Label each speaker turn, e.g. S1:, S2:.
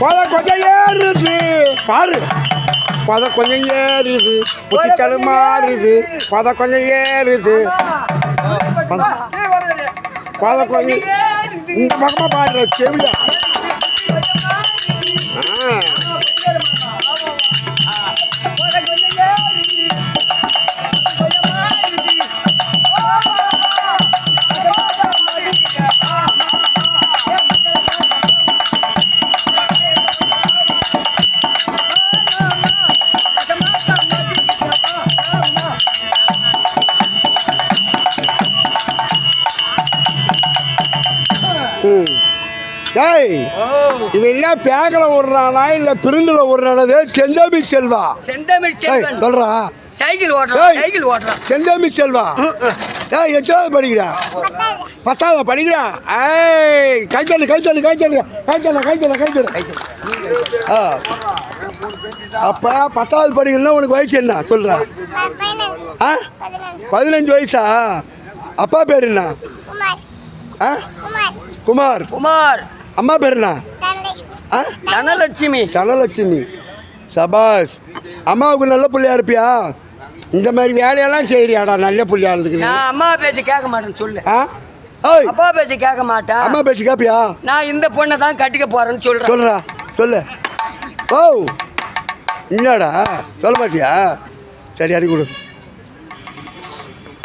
S1: பத கொஞ்சம் ஏறுது. பாரு. பத கொஞ்சம் ஏறுது. புத்திக்கல் மாறுது. பத கொஞ்சம் ஏறுது. பத கொஞ்சம் இந்த பக்கமா பாடுற செவியா ஆ. டேய் இவன் என்ன பேக்கல விடுறானா இல்ல பிரிந்துல விடுறானது செந்தமி செல்வா.
S2: செந்தமிழ் செல்வன்.
S1: சொல்றா.
S2: சைக்கிள் ஓட்டுறான்
S1: ஏய்.
S2: சைக்கிள் ஓட்டுறான்.
S1: செந்தமி செல்வா. டேய் எத்தனாவது படிக்கிறா? பத்தாவது படிக்கிறா? ஏய் கைத்தல்லு கைத்தல்லு கைத்தல்லு கைத்தல்ல கைத்தல்ல கைத்தல்ல ஆ. அப்போ பத்தாவது படிக்கணும்னா உனக்கு வயசு என்ன? சொல்கிறா ஆ? பதினஞ்சு வயசா? அப்பா பேர் என்ன? குமார்.
S2: குமார்.
S1: அம்மா பேர் என்ன ஆ?
S2: தனலட்சுமி.
S1: தனலட்சுமி. சபாஸ் அம்மாவுக்கு நல்ல பிள்ளையா இருப்பியா? இந்த மாதிரி வேலையெல்லாம் செய்றியாடா நல்ல பிள்ளையா இருந்துக்கு
S2: நான் அம்மா பேச்சு கேட்க மாட்டேன்னு சொல்லு.
S1: ஆ?
S2: அப்பா பேச்சு கேட்க மாட்டேன்
S1: அம்மா பேச்சு கேப்பியா?
S2: நான் இந்த பொண்ணை தான் கட்டிக்க போறேன்னு சொல்றேன்.
S1: சொல்றா சொல்லு. ஓ என்னடா? சொல்ல மாட்டியா? சரி அறி கொடு